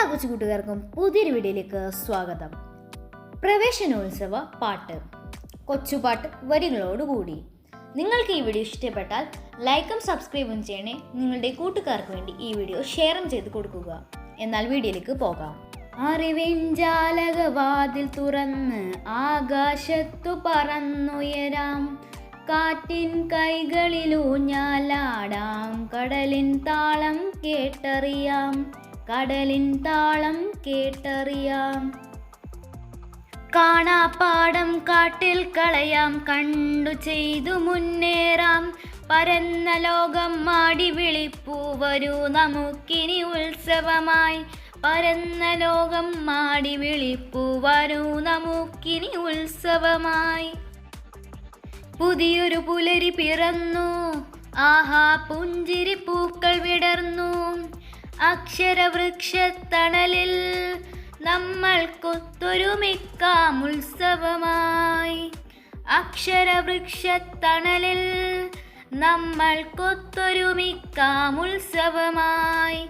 എല്ലാ കൊച്ചു കൂട്ടുകാർക്കും പുതിയൊരു വീഡിയോയിലേക്ക് സ്വാഗതം. പ്രവേശനോത്സവ പാട്ട്. കൊച്ചുപാട്ട് വരികളോടുകൂടി. നിങ്ങൾക്ക് ഈ വീഡിയോ ഇഷ്ടപ്പെട്ടാൽ ലൈക്കും സബ്സ്ക്രൈബും ചെയ്യണേ നിങ്ങളുടെ കൂട്ടുകാർക്ക് വേണ്ടി ഈ വീഡിയോ ഷെയറും ചെയ്ത് കൊടുക്കുക. എന്നാൽ വീഡിയോയിലേക്ക് പോകാം. അറിവിൻജാലകവാതിൽ തുറന്ന് ആകാശത്തു പറന്നുയരാം. കാറ്റിൻ കൈകളിലൂഞ്ഞാലാടാം. കടലിൻ താളം കേട്ടറിയാം. കടലിൻ താളം കേട്ടറിയാം. കാണാപ്പാടം കാട്ടിൽ കളയാം. കണ്ടു ചെയ്തു മുന്നേറാം. പരന്ന ലോകം മാടി വിളിപ്പൂ വരൂ. നമുക്കിനി ഉത്സവമായി പരന്ന ലോകം മാടി വിളിപ്പൂ വരൂ. നമുക്കിനി ഉത്സവമായി പുതിയൊരു പുലരി പിറന്നു. ആഹാ പുഞ്ചിരി പൂക്കൾ വിടർന്നു. അക്ഷരവൃക്ഷത്തണലിൽ നമ്മൾക്കൊത്തൊരുമിക്കാം ഉത്സവമായി. അക്ഷരവൃക്ഷത്തണലിൽ നമ്മൾക്കൊത്തൊരുമിക്കാം ഉത്സവമായി.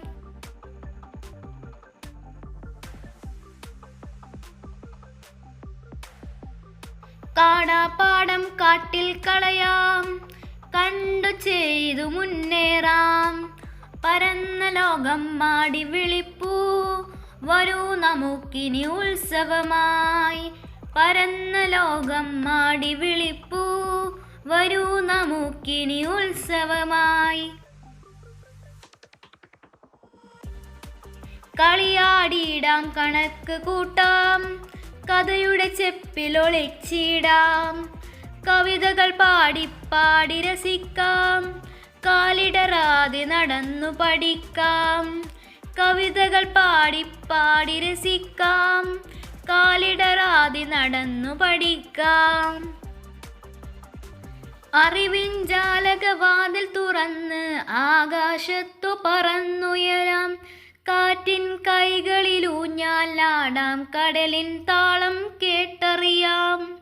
കാടാപാടം കാട്ടിൽ കളയാം കണ്ടു ചെയ്തു മുന്നേറാം. പരന്ന ലോകം മാടി വിളിപ്പൂ. വരൂ നമുക്കിനി ഉത്സവമായി. പരന്ന ലോകം മാടി വിളിപ്പൂ. വരൂ നമുക്കിനി ഉത്സവമായി. കളിയാടിയിടാം കണക്ക് കൂട്ടാം. കഥയുടെ ചെപ്പിലൊളിച്ചിടാം കവിതകൾ പാടി പാടി രസിക്കാം. കാലിടറാതെ നടന്നു പഠിക്കാം. കവിതകൾ പാടി പാടി രസിക്കാം. കാലിടറാതെ നടന്നു പഠിക്കാം. അറിവിൻ ജാലകവാതിൽ തുറന്ന് ആകാശത്തു പറന്നുയരാം. കാറ്റിൻ കൈകളിലൂഞ്ഞാലാടാം കടലിൻ താളം കേട്ടറിയാം.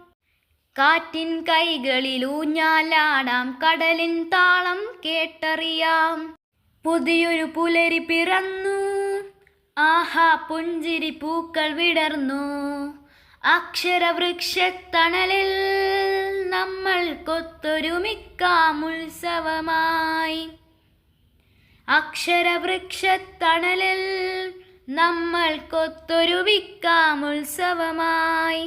കാറ്റിൻ കൈകളിലൂഞ്ഞാലാടാം കടലിൻ താളം കേട്ടറിയാം. പുതിയൊരു പുലരി പിറന്നു ആഹാ പുഞ്ചിരി പൂക്കൾ വിടർന്നു. അക്ഷരവൃക്ഷത്തണലിൽ നമ്മൾ കൊത്തൊരുമിക്കാം ഉത്സവമായി. അക്ഷരവൃക്ഷത്തണലിൽ നമ്മൾ കൊത്തൊരുമിക്കാം ഉത്സവമായി.